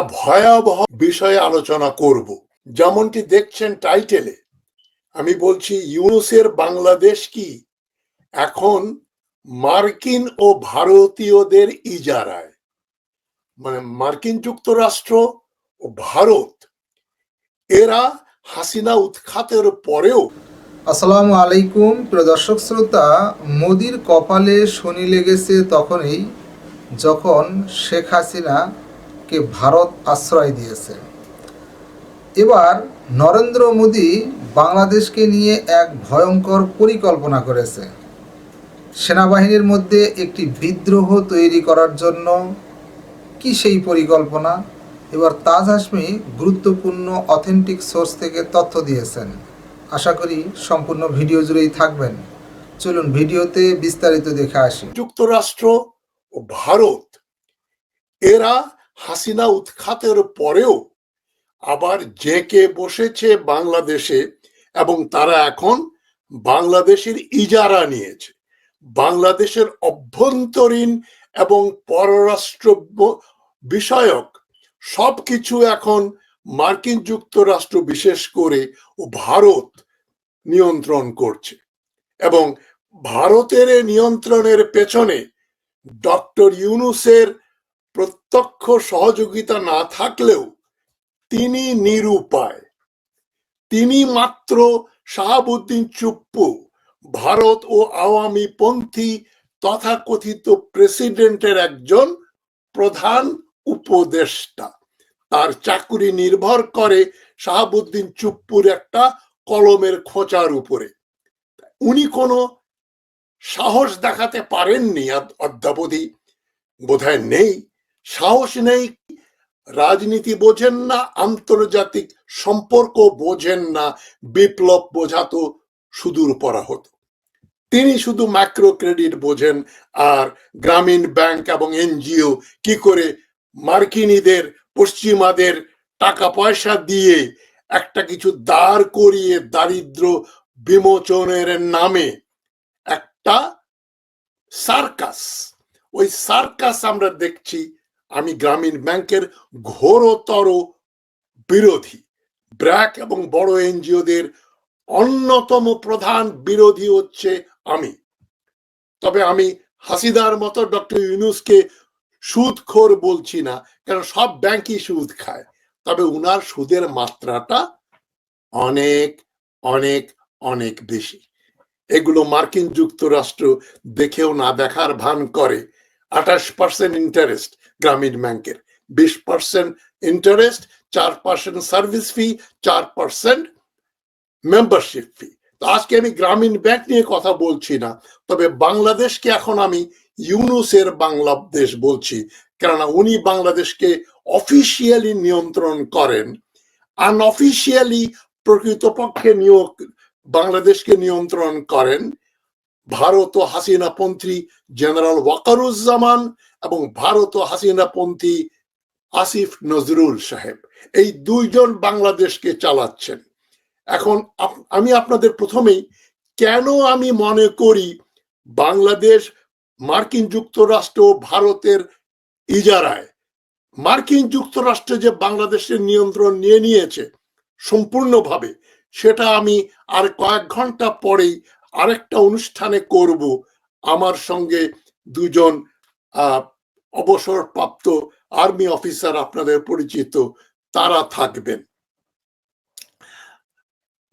একটা ভয়াবহ বিষয়ে আলোচনা করব। যেমনটি দেখছেন টাইটেলে আমি বলছি, ইউনুসের বাংলাদেশ কি? এখন মার্কিন ও ভারতীয়দের ইজারায়। মানে মার্কিন যুক্তরাষ্ট্র ও ভারত, এরা হাসিনা উৎখাতের পরেও আসসালামু আলাইকুম, প্রিয় দর্শক শ্রোতা, মোদির কপালে শনি লেগেছে তখনই যখন শেখ হাসিনাকে ভারত আশ্রয় দিয়েছে। এবার নরেন্দ্র মোদী বাংলাদেশকে নিয়ে এক ভয়ঙ্কর পরিকল্পনা করেছে। সেনাবাহিনীর মধ্যে একটি বিদ্রোহ তৈরি করার জন্য কি সেই পরিকল্পনা? এবার তাজ হাসমি গুরুত্বপূর্ণ অথেন্টিক সোর্স থেকে তথ্য দিয়েছেন। আশা করি সম্পূর্ণ ভিডিও জুড়েই থাকবেন। চলুন ভিডিওতে বিস্তারিত দেখে আসি। যুক্তরাষ্ট্র ও ভারত, এরা হাসিনা উৎখাতের পরেও আবার জেকে বসেছে বাংলাদেশে এবং তারা এখন বাংলাদেশের ইজারা নিয়েছে। বাংলাদেশের অভ্যন্তরীণ এবং পররাষ্ট্র বিষয়ক সবকিছু এখন মার্কিন যুক্তরাষ্ট্র বিশেষ করে ও ভারত নিয়ন্ত্রণ করছে এবং ভারতের নিয়ন্ত্রণের পেছনে ডক্টর ইউনুসের প্রত্যক্ষ সহযোগিতা না থাকলেও তিনি নিরুপায়। তিনি মাত্র শাহাবুদ্দিন চুপ্পু, ভারত ও আওয়ামী পন্থী তথাকথিত প্রেসিডেন্টের একজন প্রধান উপদেষ্টা। তার চাকুরি নির্ভর করে শাহাবুদ্দিন চুপ্পুর একটা কলমের খোঁচার উপরে। উনি কোনো সাহস দেখাতে পারেননি অদ্যাবধি বোধহয় নেই। সাহস নেই, রাজনীতি বোঝেন না, আন্তর্জাতিক সম্পর্ক বোঝেন না, বিপ্লব বোঝাতো সুদূর পরা হতো তিনি শুধু ম্যাক্রো ক্রেডিট বোঝেন, আর গ্রামীণ ব্যাংক এবং এনজিও কি করে মার্কিনীদের, পশ্চিমাদের টাকা পয়সা দিয়ে একটা কিছু দাঁড় করিয়ে দারিদ্র বিমোচনের নামে একটা সার্কাস। ওই সার্কাস আমরা দেখছি আমি গ্রামীণ ব্যাংকের ঘোরতর বিরোধী, ব্র্যাক এবং বড় এনজিওদের অন্যতম প্রধান বিরোধী হচ্ছে আমি। তবে আমি হাসিদার মতো ডক্টর ইউনুসকে সুদখোর বলছি না কারণ সব ব্যাংকই সুদ খায়। তবে উনার সুদের মাত্রাটা অনেক অনেক অনেক বেশি। এগুলো মার্কিন যুক্তরাষ্ট্র দেখেও না দেখার ভান করে। আঠাশ পার্সেন্ট ইন্টারেস্ট গ্রামীণ ব্যাংকের, বিশ পার্সেন্ট ইন্টারেস্ট চার পার্সেন্ট সার্ভিস ফি চার পার্সেন্ট মেম্বারশিপ ফি তো আজকে আমি গ্রামীণ ব্যাংক নিয়ে কথা বলছি না, তবে বাংলাদেশকে এখন আমি ইউনুসের বাংলাদেশ বলছি, কেননা উনি বাংলাদেশকে অফিসিয়ালি নিয়ন্ত্রণ করেন আনঅফিসিয়ালি প্রকৃতপক্ষে নিয়োগ বাংলাদেশকে নিয়ন্ত্রণ করেন ভারত ও হাসিনাপন্থী জেনারেল ওয়াকারুজ্জামান এবং ভারত ও হাসিনাপন্থী আসিফ নজরুল সাহেব। এই দুইজন বাংলাদেশকে চালাচ্ছেন। এখন আমি আপনাদের প্রথমেই কেন আমি মনে করি বাংলাদেশ মার্কিন যুক্তরাষ্ট্র ভারতের ইজারায়? মার্কিন যুক্তরাষ্ট্র যে বাংলাদেশের নিয়ন্ত্রণ নিয়ে নিয়েছে সম্পূর্ণভাবে, সেটা আমি আর কয়েক ঘণ্টা পরেই আরেকটা অনুষ্ঠানে করব। আমার সঙ্গে দুজন অবসরপ্রাপ্ত আর্মি অফিসার আপনাদের পরিচিত, তারা থাকবেন।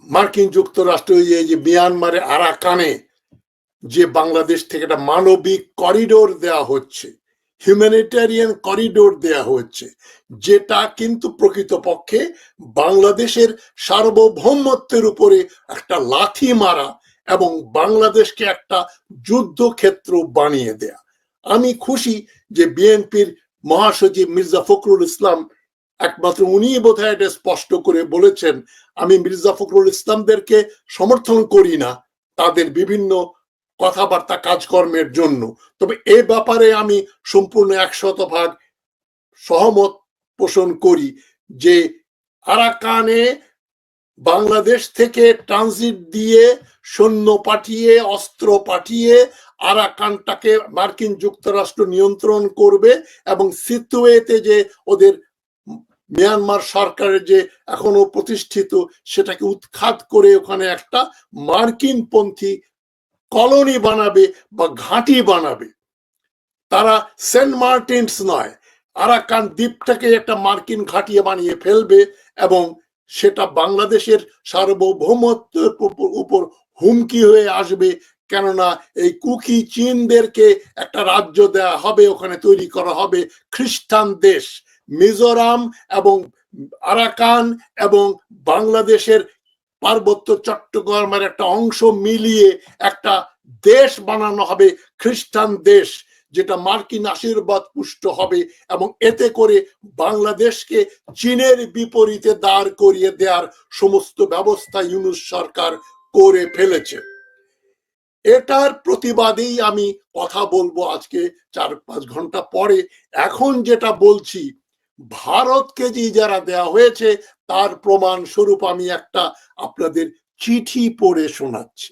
মার্কিন যুক্তরাষ্ট্র এই যে মিয়ানমারে আরাকানে যে বাংলাদেশ থেকে একটা মানবিক করিডোর দেয়া হচ্ছে, হিউম্যানিটেরিয়ান করিডোর দেয়া হচ্ছে, যেটা কিন্তু প্রকৃতপক্ষে বাংলাদেশের সার্বভৌমত্বের উপরে একটা লাথি মারা এবং বাংলাদেশকে একটা যুদ্ধক্ষেত্র বানিয়ে দেয়া। আমি খুশি যে বিএনপির মহাসচিব মির্জা ফখরুল ইসলাম, একমাত্র উনি বোধ হয় এটা স্পষ্ট করে বলেছেন, আমি মির্জা ফখরুল ইসলামদেরকে সমর্থন করি না তাদের বিভিন্ন কথাবার্তা কাজকর্মের জন্য। তবে এ ব্যাপারে আমি সম্পূর্ণ একশত ভাগ সহমত পোষণ করি যে আরাকানে বাংলাদেশ থেকে ট্রানজিট দিয়ে সৈন্য পাঠিয়ে, অস্ত্র পাঠিয়ে আরাকানটাকে মার্কিন যুক্তরাষ্ট্র নিয়ন্ত্রণ করবে এবং সিতুয়েতে যে ওদের মিয়ানমার সরকারের যে এখনও প্রতিষ্ঠিত সেটাকে উৎখাত করে ওখানে একটা মার্কিন পন্থী কলোনি বানাবে বা ঘাঁটি বানাবে। তারা সেন্ট মার্টিনস নয়, আরাকান দ্বীপটাকে একটা মার্কিন ঘাঁটিয়ে বানিয়ে ফেলবে এবং সেটা বাংলাদেশের সার্বভৌমত্বের উপর- হুমকি হয়ে আসবে। কেননা এই কুকি চীনদেরকে একটা রাজ্য দেয়া হবে, ওখানে তৈরি করা হবে খ্রিস্টান দেশ। মিজোরাম এবং আরাকান এবং বাংলাদেশের পার্বত্য চট্টগ্রামের একটা অংশ মিলিয়ে একটা দেশ বানানো হবে খ্রিস্টান দেশ। যেটা মার্কিন আশীর্বাদ পুষ্ট হবে এবং এতে করে বাংলাদেশকে চীনের বিপরীতে দাঁড় করিয়ে দেওয়ার সমস্ত ব্যবস্থা ইউনুস সরকার করে ফেলেছে। এটার প্রতিবাদেই আমি কথা বলব আজকে চার পাঁচ ঘণ্টা পরে। এখন যেটা বলছি, ভারতকে যে যারা দেয়া হয়েছে তার প্রমাণ স্বরূপ আমি একটা আপনাদের চিঠি পড়ে শোনাচ্ছি।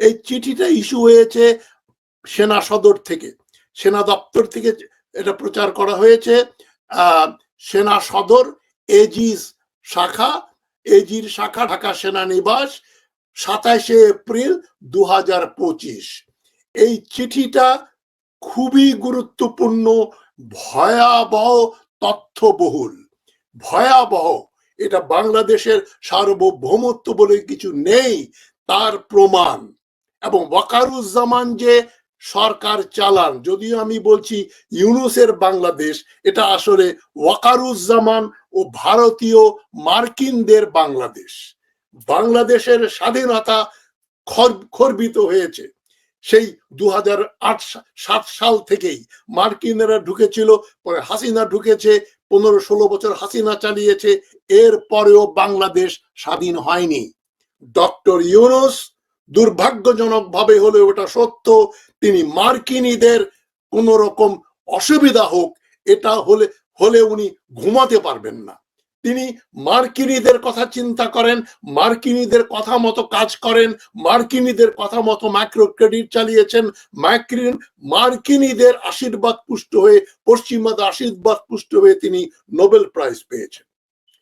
এই চিঠিটা ইস্যু হয়েছে সেনা সদর থেকে। সেনা দপ্তর থেকে এটা প্রচার করা হয়েছে। সেনা সদর, এজিস শাখা, এজির শাখা, ঢাকা সেনানিবাস সাতাশে এপ্রিল দু পঁচিশ। এই চিঠিটা খুবই গুরুত্বপূর্ণ, ভয়াবহ, তথ্যবহুল। ভয়াবহ, এটা বাংলাদেশের সার্বভৌমত্ব বলে কিছু নেই, তার প্রমাণ। এবং ওয়াকারুজ্জামান যে সরকার চালান। যদিও আমি বলছি ইউনুসের বাংলাদেশ, এটা আসলে ওয়াকারুজ্জামান ও ভারতীয় মার্কিনদের বাংলাদেশ। বাংলাদেশের স্বাধীনতা খর্বিত হয়েছে। সেই দু সাত সাল থেকেই মার্কিনেরা ঢুকেছিল, পরে হাসিনা ঢুকেছে, পনেরো ষোলো বছর হাসিনা চালিয়েছে এর পরেও বাংলাদেশ স্বাধীন হয়নি। ডক্টর ইউনুস দুর্ভাগ্যজনক ভাবে হলে ওটা সত্য তিনি মার্কিনীদের কোন রকম অসুবিধা হোক, এটা হলে হলে উনি ঘুমাতে পারবেন না। তিনি মার্কিনীদের কথা চিন্তা করেন, মার্কিনীদের কথা মতো কাজ করেন, মার্কিনীদের কথা মতো মাইক্রো ক্রেডিট চালিয়েছেন মার্কিন মার্কিনীদের আশীর্বাদ পুষ্ট হয়ে, পশ্চিমাদের আশীর্বাদ পুষ্ট হয়ে তিনি নোবেল প্রাইজ পেয়েছেন।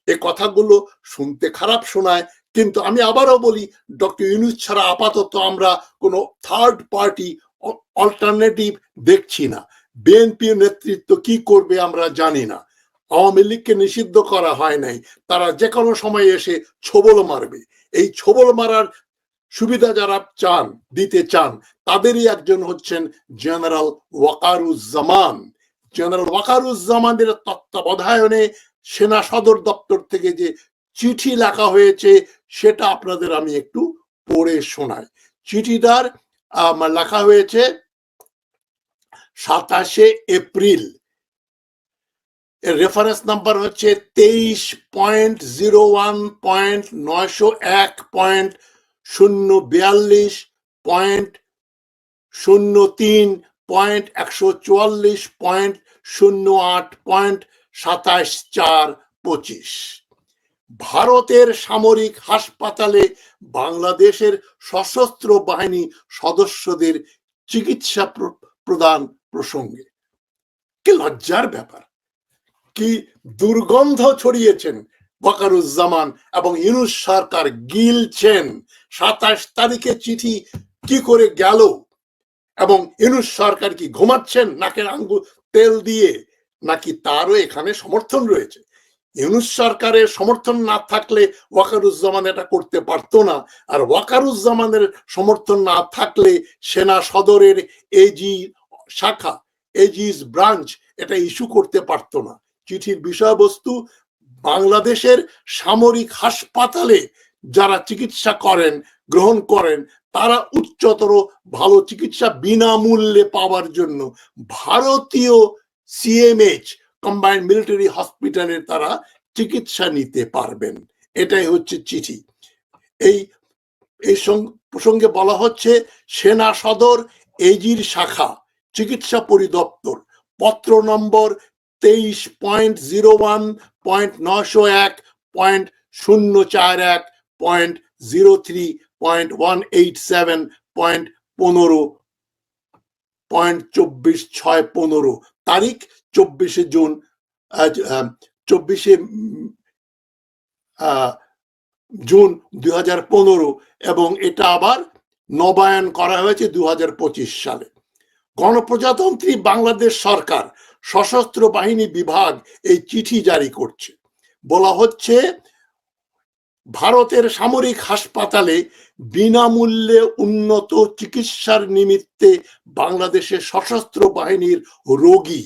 এ কথাগুলো শুনতে খারাপ শোনায়, কিন্তু আমি আবারও বলি, ডক্টর ইউনুস ছাড়া আপাতত আমরা কোনো থার্ড পার্টি অল্টারনেটিভ দেখছি না। বিএনপি নেতৃত্ব কি করবে আমরা জানি না। আওয়ামী লীগকে নিষিদ্ধ করা হয় নাই। তারা যে কোনো সময় এসে ছোবল মারবে। এই ছোবল মারার সুবিধা যারা চান, দিতে চান, তাদেরই একজন হচ্ছেন জেনারেল ওয়াকারুজ্জামান। জেনারেল ওয়াকারুজ্জামানের তত্ত্বাবধায়নে সেনা সদর দপ্তর থেকে যে চিঠি লেখা হয়েছে, সেটা আপনাদের আমি একটু পড়ে শোনাই। চিঠিটার লেখা হয়েছে সাতাশে এপ্রিল। রেফারেন্স নাম্বার হচ্ছে তেইশ পয়েন্ট জিরো ওয়ান পয়েন্ট নয়শো এক পয়েন্ট শূন্য বিয়াল্লিশ পয়েন্ট শূন্য তিন পয়েন্ট একশো চুয়াল্লিশ পয়েন্ট শূন্য আট পয়েন্ট সাতাশ চার পঁচিশ। ভারতের সামরিক হাসপাতালে বাংলাদেশের সশস্ত্র বাহিনী সদস্যদের চিকিৎসা প্রদান প্রসঙ্গে। কি লজ্জার ব্যাপার। কি দুর্গন্ধ ছড়িয়েছেন বকারুজ্জামান এবং ইউনুস সরকার গিলছেন। সাতাশ তারিখে চিঠি কি করে গেল? এবং ইউনুস সরকার কি ঘুমাচ্ছেন নাকের আঙ্গুল, তেল দিয়ে? নাকি তারও এখানে সমর্থন রয়েছে? ইউনুস সরকারের সমর্থন না থাকলে ওয়াকারুজ্জামান এটা করতে পারতো না। আর ওয়াকারুজ্জামানের সমর্থন না থাকলে সেনা সদরের এজি শাখা এজিস ব্রাঞ্চ এটা ইস্যু করতে পারতো না। চিঠির বিষয়বস্তু, বাংলাদেশের সামরিক হাসপাতালে যারা চিকিৎসা করেন, গ্রহণ করেন, তারা উচ্চতর ভালো চিকিৎসা বিনামূল্যে পাওয়ার জন্য ভারতীয় সিএমএইচ কম্বাইন্ড মিলিটারি হসপিটালে তারা চিকিৎসা নিতে পারবেন। এটাই হচ্ছে চিঠি। এই এই প্রসঙ্গে বলা হচ্ছে, সেনা সদর এজির শাখা, চিকিৎসা পরিদপ্তর, পত্র নম্বর তেইশ পয়েন্ট জিরো ওয়ান পয়েন্ট নশো এক পয়েন্ট শূন্য চার এক point zero three point one eight seven point পনেরো পয়েন্ট চব্বিশ ছয় পনেরো। তারিখ চব্বিশে জুন চব্বিশে জুন দুই হাজার পনেরো এবং এটা আবার নবায়ন করা হয়েছে দু হাজার পঁচিশ সালে। গণপ্রজাতন্ত্রী বাংলাদেশ সরকার, সশস্ত্র বাহিনী বিভাগ এই চিঠি জারি করছে। বলা হচ্ছে, ভারতের সামরিক হাসপাতালে বিনামূল্যে উন্নত চিকিৎসার নিমিত্তে বাংলাদেশের সশস্ত্র বাহিনীর রোগী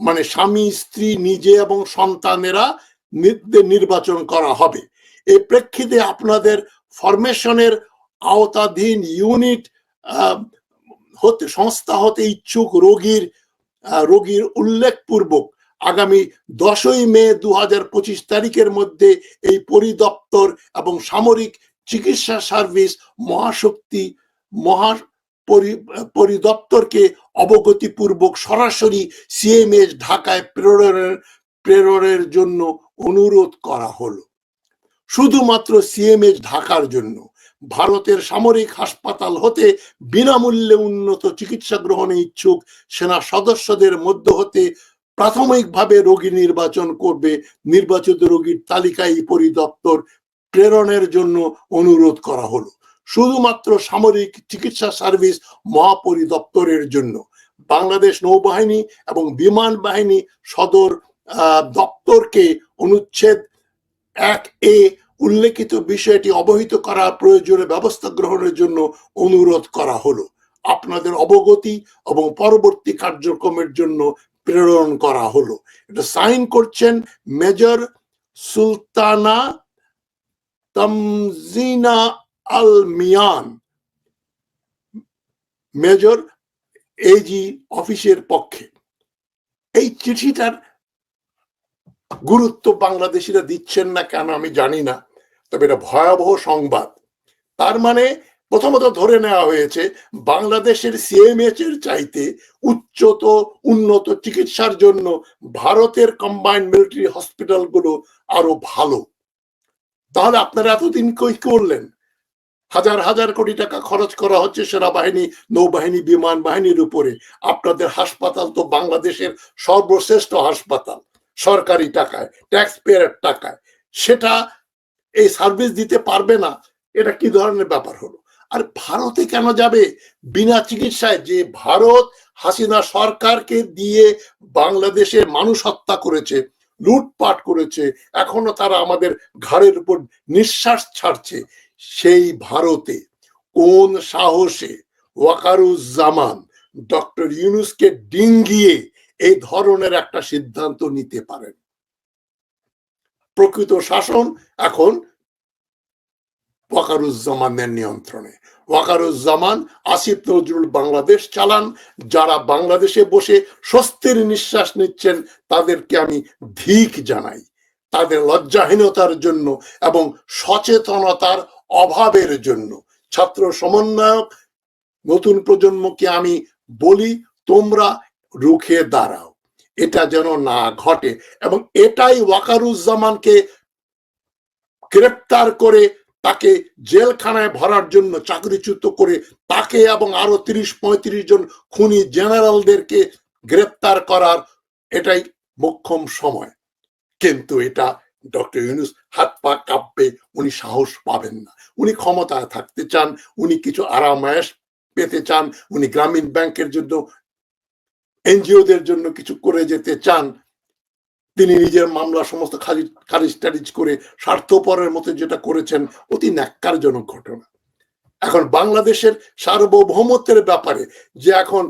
মানে স্বামী, স্ত্রী, নিজে এবং সন্তানেরা নির্বাচন করা হবে। এই প্রেক্ষিতে আপনাদের ফরমেশনের আওতাধীন ইউনিট হতে, সংস্থা হতে ইচ্ছুক রোগীর রোগীর উল্লেখপূর্বক আগামী দশই মে দু পঁচিশ তারিখের মধ্যে এই পরিদপ্তর এবং সামরিক চিকিৎসা সার্ভিস মহাশক্তি, মহা পরিদপ্তরকে অবগতিপূর্বক সরাসরি সিএমএস ঢাকায় প্রেরণের প্রেরণের জন্য অনুরোধ করা হলো। শুধুমাত্র সিএমএস ঢাকার জন্য। ভারতের সামরিক হাসপাতাল হতে বিনামূল্যে উন্নত চিকিৎসা গ্রহণে ইচ্ছুক সেনা সদস্যদের মধ্য হতে প্রাথমিকভাবে রোগী নির্বাচন করবে নির্বাচিত রোগীর তালিকায় পরিদপ্তর প্রেরণের জন্য অনুরোধ করা হলো। শুধুমাত্র সামরিক চিকিৎসা সার্ভিস মহাপরিদপ্তরের জন্য। বাংলাদেশ নৌবাহিনী এবং বিমান বাহিনী সদর দপ্তরকে অনুচ্ছেদ এক এ উল্লেখিত বিষয়টি অবহিত করার প্রয়োজনে ব্যবস্থা গ্রহণের জন্য অনুরোধ করা হলো। আপনাদের অবগতি এবং পরবর্তী কার্যক্রমের জন্য প্রেরণ করা হলো। এটা সাইন করছেন major Sultana Tamjina Al Mian major AG অফিসের পক্ষে। এই চিঠিটার গুরুত্ব বাংলাদেশিরা দিচ্ছেন না কেন আমি জানি না, তবে এটা ভয়াবহ সংবাদ। তার মানে প্রথমত ধরে নেওয়া হয়েছে, বাংলাদেশের সিএমএচ এর চাইতে উচ্চত, উন্নত চিকিৎসার জন্য ভারতের কম্বাইন্ড মিলিটারি হসপিটালগুলো আরও ভালো। তাহলে আপনারা এতদিন কি করলেন? হাজার হাজার কোটি টাকা খরচ করা হচ্ছে সেনাবাহিনী, নৌবাহিনী, বিমান বাহিনীর উপরে। আপনাদের হাসপাতাল তো বাংলাদেশের সর্বশ্রেষ্ঠ হাসপাতাল, সরকারি টাকায় ট্যাক্স পেয়ারের টাকায়। সেটা এই সার্ভিস দিতে পারবে না, এটা কি ধরনের ব্যাপার হলো? আর ভারতে কেন যাবে? বিনা চিকিৎসায় যে ভারত হাসিনা সরকারকে দিয়ে বাংলাদেশের মানুষ হত্যা করেছে লুটপাট করেছে, এখনও তারা আমাদের ঘাড়ের উপর নিঃশ্বাস ছাড়ছে সেই ভারতে। কোন সাহসে ওয়াকারুজ্জামান ডক্টর ইউনুসকে ডিঙ্গিয়ে এই ধরনের একটা সিদ্ধান্ত নিতে পারেন? প্রকৃত শাসন এখন ওয়াকারুজ্জামানের নিয়ন্ত্রণে। ওয়াকারুজ্জামান আসিফ নজরুল বাংলাদেশ চালান। যারা বাংলাদেশে বসে স্বস্তির নিঃশ্বাস নিচ্ছেন, তাদেরকে আমি ধিক জানাই। তাদের লজ্জাহীনতার জন্য এবং সচেতনতার অভাবের জন্য। ছাত্র সমন্বয়ক, নতুন প্রজন্মকে আমি বলি, তোমরা রুখে দাঁড়াও। এটা যেন না ঘটে এবং এটাই ওয়াকারুজ্জামানকে গ্রেপ্তার করে তাকে জেলখানায় ভরার জন্য চাকরিচ্যুত করে তাকে এবং আরও তিরিশ পঁয়ত্রিশ জন খুনি জেনারেলদেরকে গ্রেপ্তার করার এটাই মোক্ষম সময়। কিন্তু এটা ডক্টর ইউনুস হাত পা কাঁপবে, উনি সাহস পাবেন না। উনি ক্ষমতায় থাকতে চান, উনি কিছু আরামায়াস পেতে চান, উনি গ্রামীণ ব্যাংকের জন্য, এনজিওদের জন্য কিছু করে যেতে চান তিনি নিজের মামলা সমস্ত খারিজ টারিজ করে স্বার্থপরের মতো যেটা করেছেন, অতি ন্যাক্কারজনক ঘটনা। এখন বাংলাদেশের সার্বভৌমত্বের ব্যাপারে যে এখন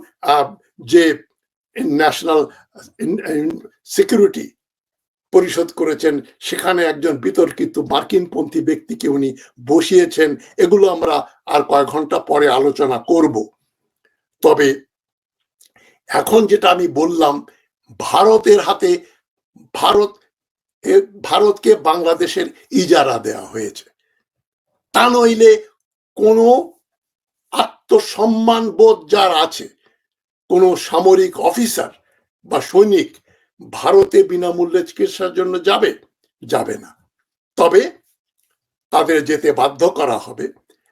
যে ন্যাশনাল সিকিউরিটি পরিশোধ করেছেন, সেখানে একজন বিতর্কিত মার্কিনপন্থী ব্যক্তিকে উনি বসিয়েছেন, এগুলো আমরা আর কয়েক ঘণ্টা পরে আলোচনা করব। তবে এখন যেটা আমি বললাম, ভারতের হাতে ভারত ভারতকে বাংলাদেশের ইজারা দেওয়া হয়েছে। তা নইলে কোনো আত্মসম্মান বোধ যার আছে, কোনো সামরিক অফিসার বা সৈনিক ভারতে বিনামূল্যে চিকিৎসার জন্য যাবে যাবে না। তবে তাদের যেতে বাধ্য করা হবে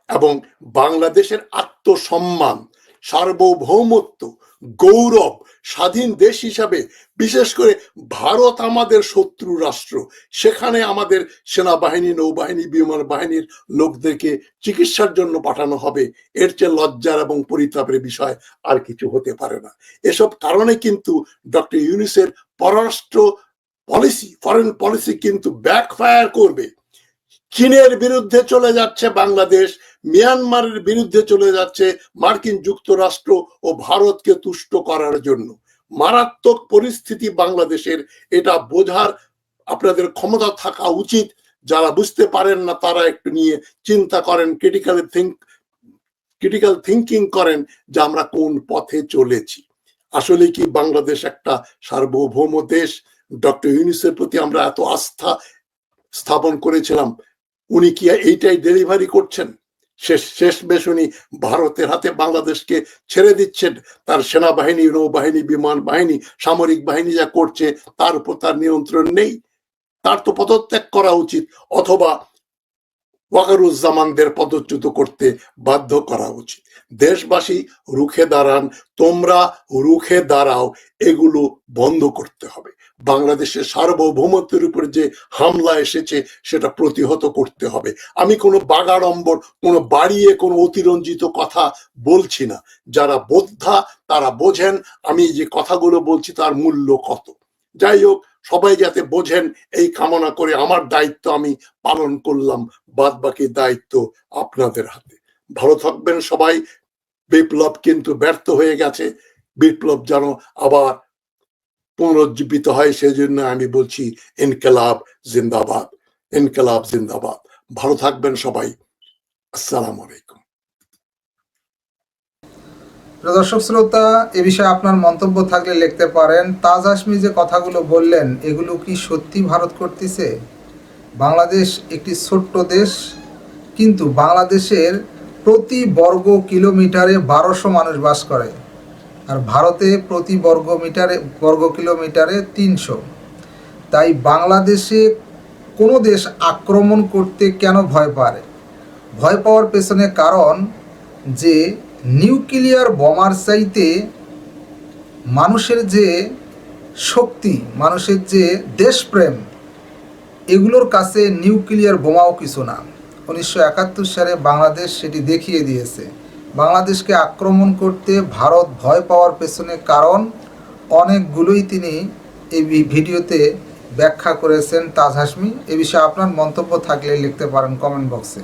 এবং বাংলাদেশের আত্মসম্মান, সার্বভৌমত্ব গৌরব, স্বাধীন দেশ হিসাবে, বিশেষ করে ভারত আমাদের শত্রু রাষ্ট্র। সেখানে আমাদের সেনাবাহিনী, নৌবাহিনী, বিমান বাহিনীর লোকদেরকে চিকিৎসার জন্য পাঠানো হবে। এর চেয়ে লজ্জার এবং পরিতাপের বিষয় আর কিছু হতে পারে না। এসব কারণে কিন্তু ডক্টর ইউনিসের পররাষ্ট্র পলিসি ফরেন পলিসি কিন্তু ব্যাকফায়ার করবে। চীনের বিরুদ্ধে চলে যাচ্ছে বাংলাদেশ, মিয়ানমারের বিরুদ্ধে চলে যাচ্ছে মার্কিন যুক্তরাষ্ট্র ও ভারতকে তুষ্ট করার জন্য। মারাত্মক পরিস্থিতি বাংলাদেশের, এটা বোঝার আপনাদের ক্ষমতা থাকা উচিত। যারা বুঝতে পারেন না, তারা একটু নিয়ে চিন্তা করেন ক্রিটিক্যাল থিঙ্ক ক্রিটিক্যাল থিঙ্কিং করেন যে আমরা কোন পথে চলেছি। আসলে কি বাংলাদেশ একটা সার্বভৌম দেশ? ডক্টর ইউনিসের প্রতি আমরা এত আস্থা স্থাপন করেছিলাম উনি কি এইটাই ডেলিভারি করছেন? শেষ শেষ বেশ উনি ভারতের হাতে বাংলাদেশকে ছেড়ে দিচ্ছেন। তার সেনাবাহিনী, নৌবাহিনী, বিমান বাহিনী, সামরিক বাহিনী যা করছে, তার উপর তার নিয়ন্ত্রণ নেই। তার তো পদত্যাগ করা উচিত, অথবা ওয়াকারুজ্জামানদের পদচ্যুত করতে বাধ্য করা উচিত। দেশবাসী, রুখে দাঁড়ান, তোমরা রুখে দাঁড়াও, এগুলো বন্ধ করতে হবে। বাংলাদেশের সার্বভৌমত্বের উপর যে হামলা এসেছে, সেটা প্রতিহত করতে হবে। আমি কোনো বাগাড়ম্বর কোনো বাড়িয়ে কোনো অতিরঞ্জিত কথা বলছি না। যারা বোদ্ধা, তারা বোঝেন আমি যে কথাগুলো বলছি তার মূল্য কত। যাই হোক, সবাই যাতে বোঝেন, এই কামনা করে আমার দায়িত্ব আমি পালন করলাম বাদ বাকি দায়িত্ব আপনাদের হাতে। ভালো থাকবেন সবাই। বিপ্লব কিন্তু ব্যর্থ হয়ে গেছে। বিপ্লব যেন আবার পুনরুজ্জীবিত হয়, সেজন্য আমি বলছি ইনকলাব, জিন্দাবাদ ইনকলাব, জিন্দাবাদ। ভালো থাকবেন সবাই। আসসালাম আলাইকুম। দর্শক শ্রোতা, এ বিষয়ে আপনার মন্তব্য থাকলে লিখতে পারেন, তাজ হাসমি যে কথাগুলো বললেন, এগুলো কি সত্যি ভারত করতেছে? বাংলাদেশ একটি ছোট্ট দেশ, কিন্তু বাংলাদেশের প্রতি বর্গ কিলোমিটারে বারোশো মানুষ বাস করে। আর ভারতে প্রতি বর্গ মিটারে, বর্গ কিলোমিটারে তিনশো। তাই বাংলাদেশে কোনো দেশ আক্রমণ করতে কেন ভয় পারে? ভয় পাওয়ার পেছনে কারণ যে, নিউক্লিয়ার বোমার চাইতে মানুষের যে শক্তি, মানুষের যে দেশপ্রেম, এগুলোর কাছে নিউক্লিয়ার বোমাও কিছু না। উনিশশো একাত্তর সালে বাংলাদেশ সেটি দেখিয়ে দিয়েছে। বাংলাদেশকে আক্রমণ করতে ভারত ভয় পাওয়ার পেছনে কারণ অনেকগুলোই তিনি এই ভিডিওতে ব্যাখ্যা করেছেন। তাজ হাসমি এ বিষয়ে আপনার মন্তব্য থাকলে লিখতে পারেন কমেন্ট বক্সে।